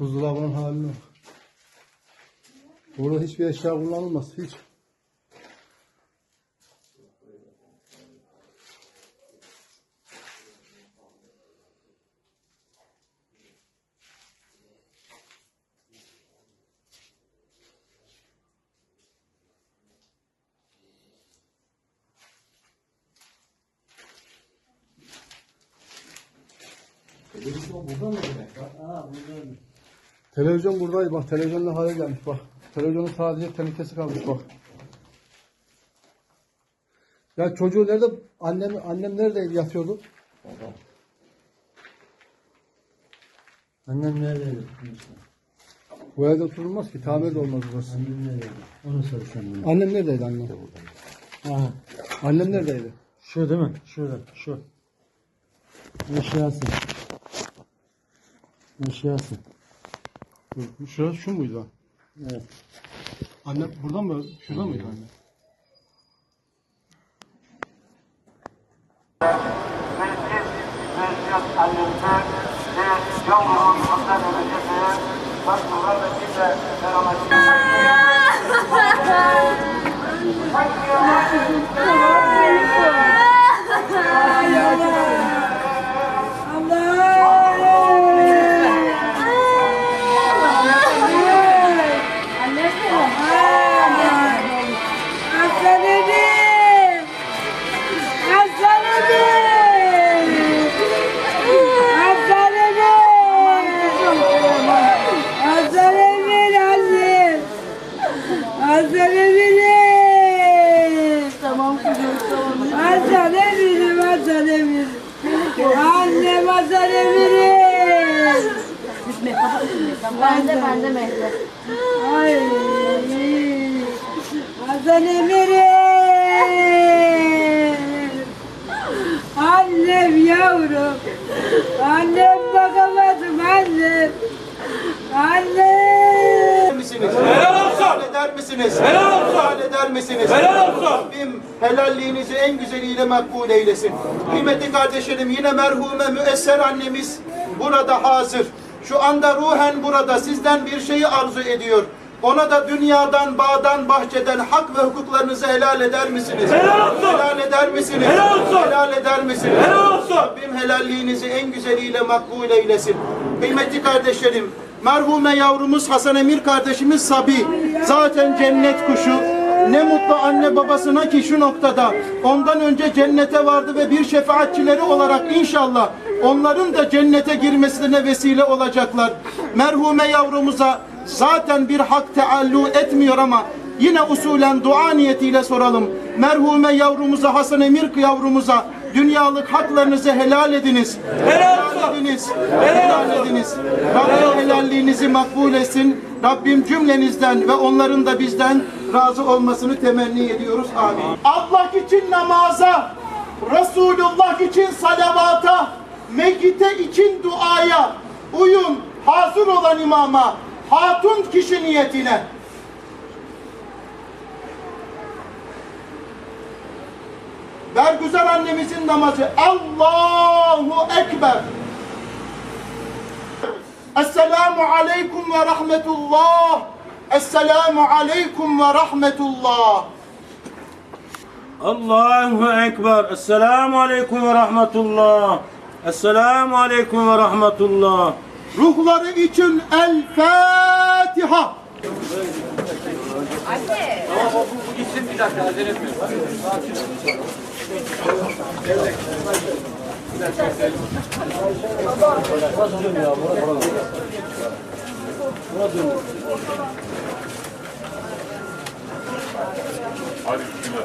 Buzdolabının haline bak. Burada hiçbir eşya kullanılmaz. Hiç. Televizyon burada mı demek? Aa burada. Televizyon buradaydı. Bak televizyonda hale gelmiş bak. Televizyonun sadece tenekesi kalmış bak. Ya çocuğu nerede? Annem annem nerede yatıyordu? Baba. Annem neredeydi? Bu evde oturulmaz ki. Tamir de olmaz burası. Annem neredeydi? Onu sorsan bunu. Annem neredeydi annem? Aha. Annem neredeydi? Şu değil mi? Şurada. Şu. Aşağısı. Aşağısı. Dur, Şurası şu muydu? Evet. Annem buradan mı? Şurada mıydı anne? Aslanım! Annem aslanım. Ben de ben de Mehmet. Ay. Hasan Emir'im. Annem yavrum. Annem bakamadım annem. Annem. Helal olsun. Helal olsun. Eder misiniz? Helal olsun. Rabbim helalliğinizi en güzeliyle makbul eylesin. Kıymetli kardeşlerim yine merhume müesser annemiz burada hazır. Şu anda ruhen burada sizden bir şeyi arzu ediyor. Ona da dünyadan, bağdan, bahçeden hak ve hukuklarınızı helal eder misiniz? Helal olsun. Helal eder misiniz? Helal olsun. Helal eder misiniz? Helal olsun. Rabbim helalliğinizi en güzeliyle makbul eylesin. Kıymetli kardeşlerim, merhume yavrumuz Hasan Emir kardeşimiz Sabi. Zaten cennet kuşu. Ne mutlu anne babasına ki şu noktada ondan önce cennete vardı ve bir şefaatçileri olarak inşallah onların da cennete girmesine vesile olacaklar. Merhume yavrumuza zaten bir hak teallu etmiyor ama yine usulen dua niyetiyle soralım. Merhume yavrumuza Hasan Emir yavrumuza dünyalık haklarınızı helal ediniz. Helal ediniz. Helal ediniz. Rabbim helalliğinizi makbul etsin. Rabbim cümlenizden ve onların da bizden razı olmasını temenni ediyoruz. Amin. Allah için namaza, Resulullah için salavata, Meggite için duaya, uyun hazır olan imama, hatun kişi niyetine. Bergüzar annemizin namazı. Allahu Ekber. Esselamu aleyküm ve rahmetullah. Esselamu aleykum ve rahmetullah. Allahu Ekber. Esselamu aleyküm ve rahmetullah. Esselamu aleyküm ve rahmetullah. Ruhları için El Fatiha. Anne. Tamam bu, gitsin bir dakika acele etmiyor. Buna. Hadi üstüne.